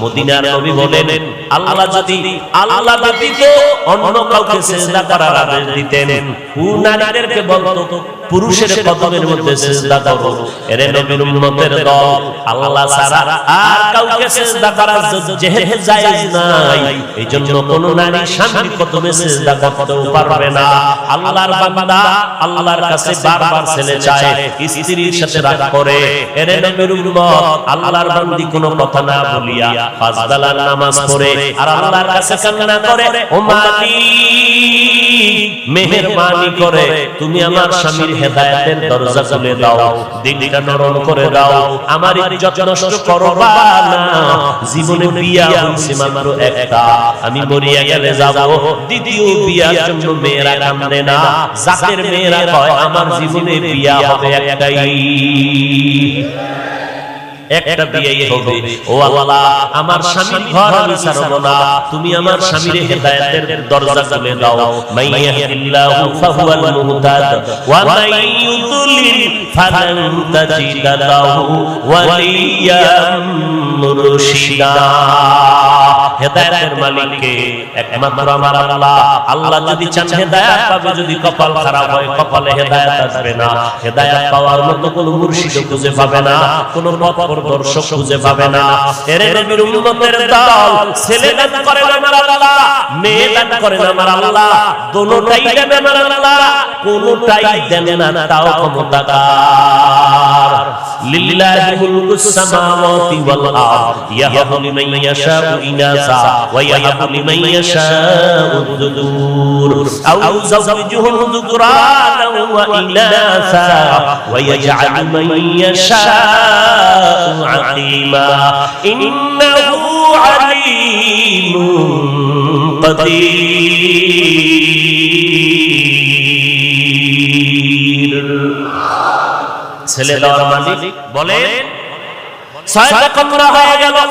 মদিনার নবী বলেন আল্লাহ যদি আল্লাহ ব্যতীত অন্য কাউকে সেজদা করার আদেশ দিতেন কোন নারীদেরকে বলতো পুরুষের কদমের মধ্যে সেজদা করো। এর নবীর উম্মতের দল আল্লাহ ছাড়া আর কাউকে সেজদা করার যেহেতু জায়েজ নাই। এই জন্য কোন নারী স্বামীর কদমে সেজদা করতেও পারবে না। আল্লাহর বান্দা আল্লাহর কাছে বারবার ছেলে চায়। স্ত্রীর সাথে রাগ করে। এর নবীর উম্মত আল্লাহর বান্দি কোনো কথা না বলিয়া পাঁচ বেলার নামাজ পড়ে আর আল্লাহর কাছে কান্না করে ও মালিক মেহেরবানি করে তুমি আমার স্বামীর হেদায়েতের দরজা খুলে দাও, দিনটা নরম করে দাও, আমার ইজ্জত নষ্ট করবা না। জীবনে বিয়া হইছে মাত্র একটা, আমি মরিয়া গেলে যাব, দ্বিতীয় বিয়ার জন্য মেয়েরা কান্দে না, জাতের মেয়েরা কয়, আমার জীবনে বিয়া হবে একটাই। একটা বিয়েই হবে। ও আল্লাহ আমার স্বামীর ঘর আমি ছাড়ব না। তুমি আমার স্বামীর হেদায়েতের দরজা খুলে দাও। মাইয়াহিল্লাহু ফাহুয়াল মুহতাদ। ওয়া ইউদ্লিল ফালান তাজিদ লাহু ওয়ালিয়াম মুরশিদা। হেদায়েতের মালিককে একমাত্র আমার আল্লাহ। আল্লাহ যদি চান হেদায়েত পাবে, যদি কপাল খারাপ হয়, কপালে হেদায়েত আসবে না। হেদায়েত পাওয়ার মতো কোনো মুর্শিদ খুঁজে পাবে না, কোনো পথ প্রদর্শক খুঁজে পাবে না। এর নবীর উম্মতের দল, ছেলে দান করেন আমার আল্লাহ, মেয়ে দান করেন আমার আল্লাহ, দোনোটাই দেন আমার আল্লাহ, কোনোটাই দেন না, তাও ক্ষমতাকার। লিল্লাহি মুলকুস সামাওয়াতি ওয়াল আরদ ইয়াহাবু লিমান ইয়াশাউ ইনাসা ওয়া ইয়াহাবু লিমান ইয়াশাউ যুকুর আও যাওজুহুম যুকরানা ওয়া ইনাসা ওয়া ইয়াজআলু মান ইয়াশাউ আকিমা ইন্নাহু আলিমুন কাদির ছেলে দেওয়ার মালিক বলেন ছয় কন্যা হয়ে গেল।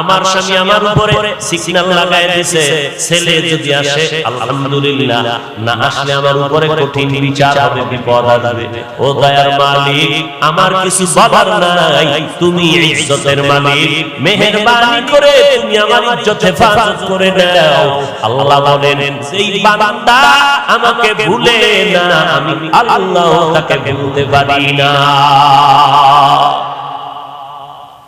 আমার স্বামী আমার উপরে সিগন্যাল ছেলে যদি আসে, আলহামদুলিল্লাহ, না আসলে আমার উপরে কঠিন বিচার হবে, বিপদ আসবে। ও দয়ার মালিক, আমার কিছু নাই, তুমি ইজ্জতের মালিক, মেহেরবানি করে তুমি আমার ইজ্জত হেফাজত করে দাও। আল্লাহ বলেন বান্দা আমাকে ভুলে না, আমি আল্লাহ তাকে ভুলতে পারি না।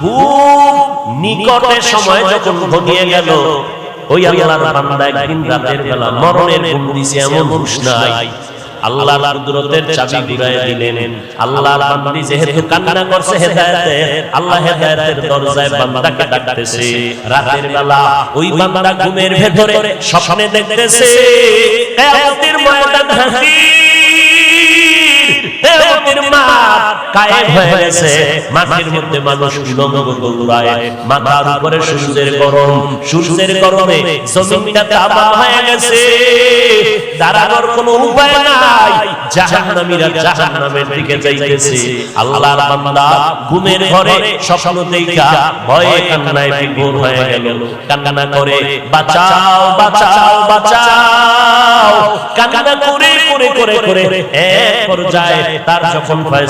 খুব নিকটে সময় যখন ঘনিয়ে গেল ওই আল্লাহর বান্দা একদিন রাতের বেলা মরণের ঘুম দিছে এমন হুশ নাই। আল্লাহর কুদরতের চাবি ঘুরায় দিলেন। আল্লাহর বান্দি যেহেতু কান্না করছে হেদায়েতের আল্লাহ হেদায়েতের দরজায় বান্দাকে ডাকতেছে। রাতের বেলা ওই বান্দা ঘুমের ভেতরে স্বপ্নে দেখতেছে কিয়ামতের ময়দান হেমতের মাঠ কায়েম হয়ে গেছে। মাঠের মধ্যে মানুষ উলঙ্গ দৌড়ায় মাথার উপরে সূর্যের গরম। সূর্যের গরমে জমিনটা তামা হয়ে গেছে। দাঁড়ানোর কোনো উপায় নাই। জাহান্নামীরা জাহান্নামের দিকে যাইতেছে। আল্লাহর বান্দা ঘুমের ঘরে স্বপ্ন দেখা ভয়ে কান্নায় বিভোর হয়ে গেল। কান্না করে বাঁচাও বাঁচাও বাঁচাও। কান্না করে করে করে করে এক পর্যায়ে তার যখন ফয়সালা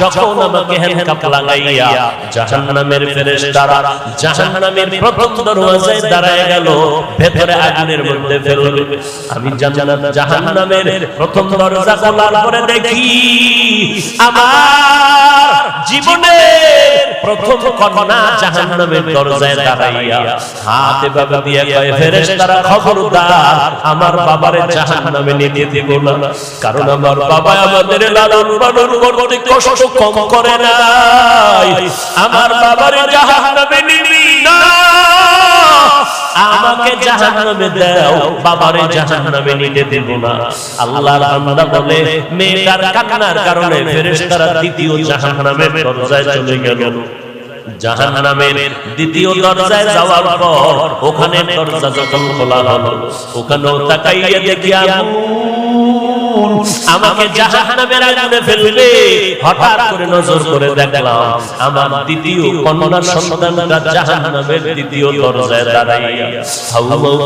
যখন আমাকে হ্যান্ডকাপ লাগাইয়া জাহান্নামের ফেরেশতারা জাহান্নামের প্রথম দরওয়াজায় দাঁড়ায় গেল ভেতরে আগুনের মধ্যে ফেলবে। আমি জান্নাত জাহান্নামের প্রথম দরজা খোলার পরে দেখি আমার জীবনের প্রথম কন্যা জাহান্নামের দরজায় দাঁড়াইয়া। হাতে বাবা দিয়ে কয় ফেরেশতারা খবরদার আমার বাবারে জাহান্নামে নিতে দেব না। কারণ আমার বাবা আমাদের লালন পালন করতে কষ্ট কম করে নাই। আমার বাবারে আমাকে জাহান্নামে দাও। বাবারে জাহান্নামে নিতে দেব না। আল্লাহর বান্দা বলে, মেয়েটার কান্নার কারণে ফেরেশতারা দ্বিতীয় জাহান্নামের দরজায় চলে গেল। জাহান্নামের দ্বিতীয় দরজায় যাওয়ার পর ওখানে দরজা যখন খোলা হলো, ওখানেও তাকাইয়া দেখি আমাকে জাহান্নামের আগুনে ফেলবে। হঠাৎ করে নজর করে দেখলাম আমার দ্বিতীয় কন্যা সন্তানটা জাহান্নামের দ্বিতীয় দরজায় দাঁড়াইয়া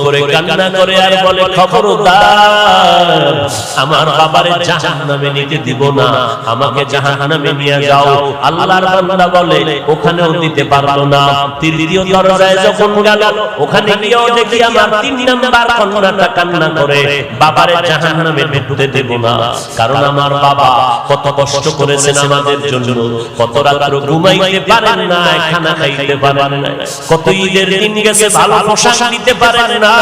করে কান্না করে আর বলে খবরদার আমার বাবারে জাহান্নামে নিতে দিব না আমাকে জাহান্নামে নিয়ে যাও। আল্লাহর বান্দা বলে ওখানেও দিতে পারল না। তৃতীয় দরজায় যখন গেল ওখানে গিয়েও দেখি আমার তিন নাম্বার কন্যাটা কান্না করে বাবারে জাহান্নামে ঢুকতে দেব কারণ আমার বাবা কত কষ্ট করেছেন আমাদের জন্য। কত ঘুমাইতে পারেন না, খানা খাইতে পারেন না। কত ঈদের দিন গেছে, ভালো পোশাক দিতে পারেন না।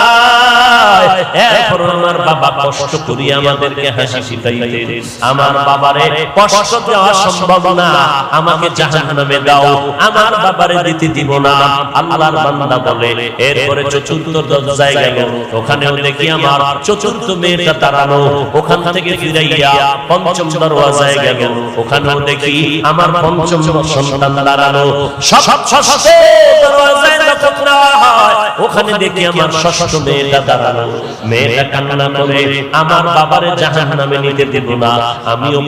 আমার চতুর্থ দেখি আমার চতুর্থ মেয়েটা দাঁড়ানো। ওখান থেকে ফিরাইয়া পঞ্চম দরওয়াজায় গেল। ওখানেও দেখি আমার পঞ্চম সন্তান হয়, ওখানে দেখি আমার ষষ্ঠ মেয়েটা দাঁড়ানো মেয়েটা কান্না করে, আমার বাবারে জাহান্নামে নিতে দেব না, আমিও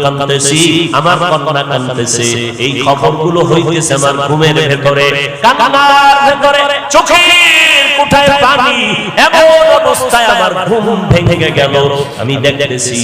আমার কন্যা এই হইতেছে আমার ঘুমের ভেতরে, কান্নার ভেতরে পানি, এমন অবস্থায় আমার ঘুম ভেঙে গেল। আমি দেখতেছি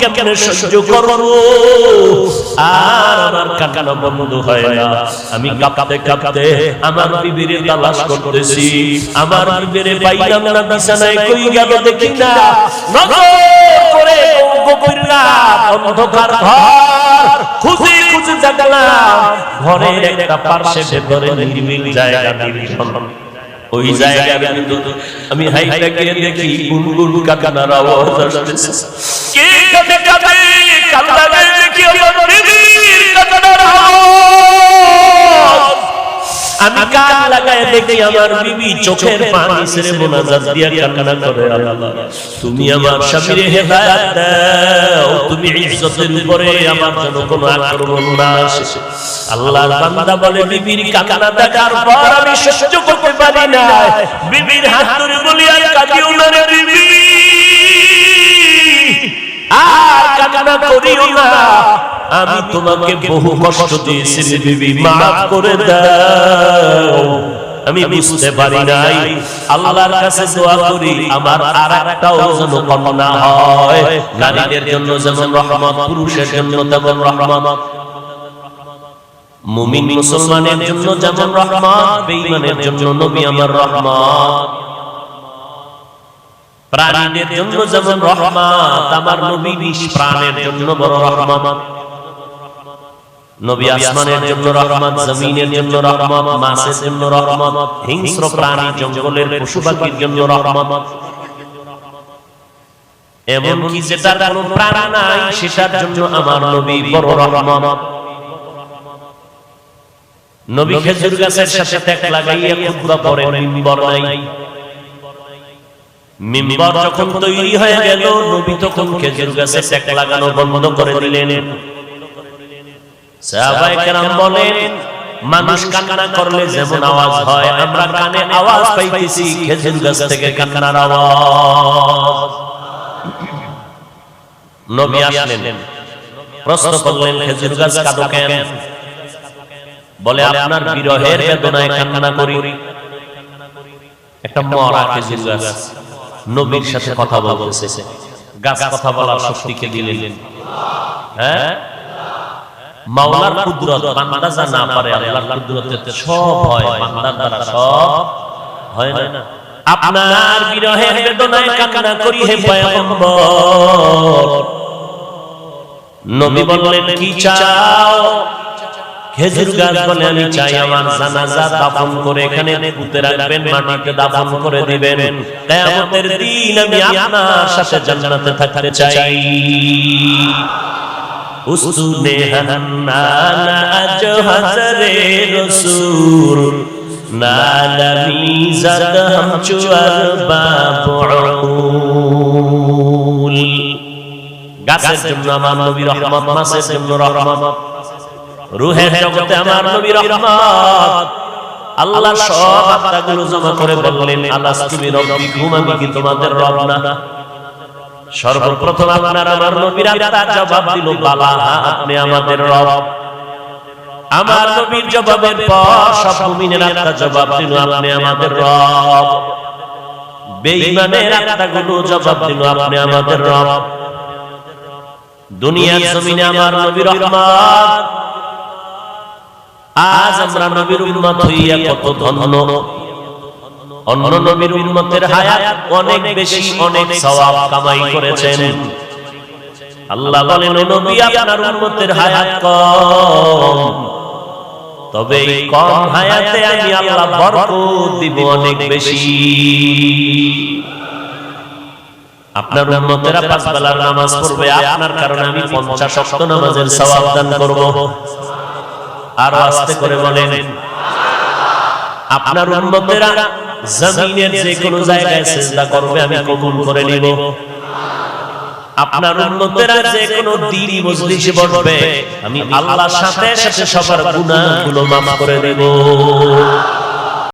কেমনে সহ্য করব? আর আমার কান্না বন্ধ হয় না। আমি কাঁপতে কাঁপতে আমার বিবিরে তালাশ করতেছি। আমার বিবিরে পাইলাম না, বিছানায় কই গেল দেখি না। নজর করে অন্ধকার ঘর। খুঁজে খুঁজে দেখলাম, ঘরের একটা পার্শ্বে ভেতরে নির্মিল জায়গা নির্জন ওই কিন্তু আমি হাইটা গিয়ে দেখি গুনগুন কাকানার আওয়াজ আসতেছে। কে কান্না দেখি আমার বিবির কাকানার আওয়াজ। আমি কান লাগায় দেখি আমার বিবি চোখের পানি ছেড়ে মোনাজাত দিয়া কান্না করে আল্লাহ। তুমি আমার স্বামীরে হেদায়েত দাও। ইজ্জতের উপরে আমার যেন কোনো আক্রমণ না আসে। আল্লাহর বান্দা বলে, বিবির দেখার পর আমি সহ্য করতে পারি না। বিবির হাত ধরে বলি, আর কাঁদিও না রে বিবি। আর করিও না। আমি তোমাকে বহু কষ্ট দিয়েছি বিবি, মাফ করে দাও। আমি বুঝতে পারি নাই। আল্লাহর কাছে দোয়া করি আমার আর একটাও যেন কন্যা হয়। নারীদের জন্য যেমন রহমত পুরুষের জন্য তেমন রহমত। মুমিন মুসলমানের জন্য যেমন রহমত বেঈমানের জন্য নবী আমার রহমত। প্রাণীদের জন্য যেমন রহমত আমার নবী বিশ প্রাণের জন্য বড় রহমত। নবী আসমানের জন্য রহমত জমিনের জন্য রহমত মাছের জন্য রহমত হিংস্র প্রাণী জঙ্গলের পশু পাখির জন্য রহমত। এমন কি যেটার কোনো প্রাণ নাই সেটার জন্য আমার নবী বড় রহমত। নবী খেজুর গাছের সাথে লাগাইয়া খুতবা পড়েন মিম্বর নাই। মিম্বর যখন তৈরি হয়ে গেল নবী তখন খেজুর গাছে লাগানো বন্ধ করে দিলেন। সাহাবায়ে কেরাম বলেন মানুষ কান্না করলে যেমন আওয়াজ হয় আমরা কানে আওয়াজ পাইতেছি খেজুর গাছ থেকে কান্নার আওয়াজ। নবী আসলেন প্রশ্ন করলেন খেজুর গাছ কাঁদো কেন? বলে আপনার বিরহের বেদনায় কান্না করি। একটা মরা খেজুর গাছ। নবীর সাথে কথা বলতেছে। গাছ কথা বলার শক্তিকে দিলেন। হ্যাঁ? মাওলার কুদরত, বান্দা যা না পারে, আল্লাহর কুদরতে সব হয়। বান্দার দ্বারা সব হয় না। আপনার বিরহের বেদনায় কান্না করি হে পয়গম্বর। নবী বললেন, কি চাও? খেজুর গাছ বলে, আমি চাই আমার জানাজা দাফন করে এখানে পুঁতে রাখবেন, মাটিতে দাফন করে দিবেন। কিয়ামতের দিন আমি আপনার সাথে জান্নাতে থাকতে চাই। উসুনে হান্নানা আজ হাজরে রসুল। নালামি জাদ হাম চুয়ার বাবুল গাছের জন্য আমার নবী রহমত মাসের জন্য রহমত। রুহের জগতে আমার নবী রহমত। আল্লাহ সব আত্মাগুলো জমা করে বললেন আল্লাহ তুমি রব্বি, ঘুমাবি কি তোমাদের রব না? সর্বপ্রথম আপনার আমার নবীর আত্মা জবাব দিল বালা আপনি আমাদের রব। আমার নবীর জবাবের পর সব মুমিনের আত্মা জবাব দিল, আপনি আমাদের রব। বেঈমানের আত্মাগুলো জবাব দিল, আপনি আমাদের রব। দুনিয়ার জমিনে আমার নবীর রহমত। আজ আমরা নবীর উম্মত হইয়া কত ধন্য। অন্য নবীর উম্মতের হায়াত অনেক বেশি অনেক সওয়াব কামাই করেছেন। আল্লাহ বলেন নবী আপনার উম্মতের হায়াত কম। তবে এই কম হায়াতে আমি আল্লাহ বরকত দিব অনেক বেশি। আপনার উম্মতেরা পাঁচ বেলার নামাজ পড়বে। আপনার কারণে আমি পঞ্চাশ শক্ত নামাজের সওয়াব দান করব। আরও আস্তে করে বলেন। আপনার উম্মতেরা জমিনের যে কোনো জায়গায় সেজদা করবে আমি কবুল করে নিব। আপনার উন্নতেরা যে কোনো দিনই মজলিসে বসবে। আমি আল্লাহর সাথে সাথে সবার গুনাহগুলো মাফ করে দেব।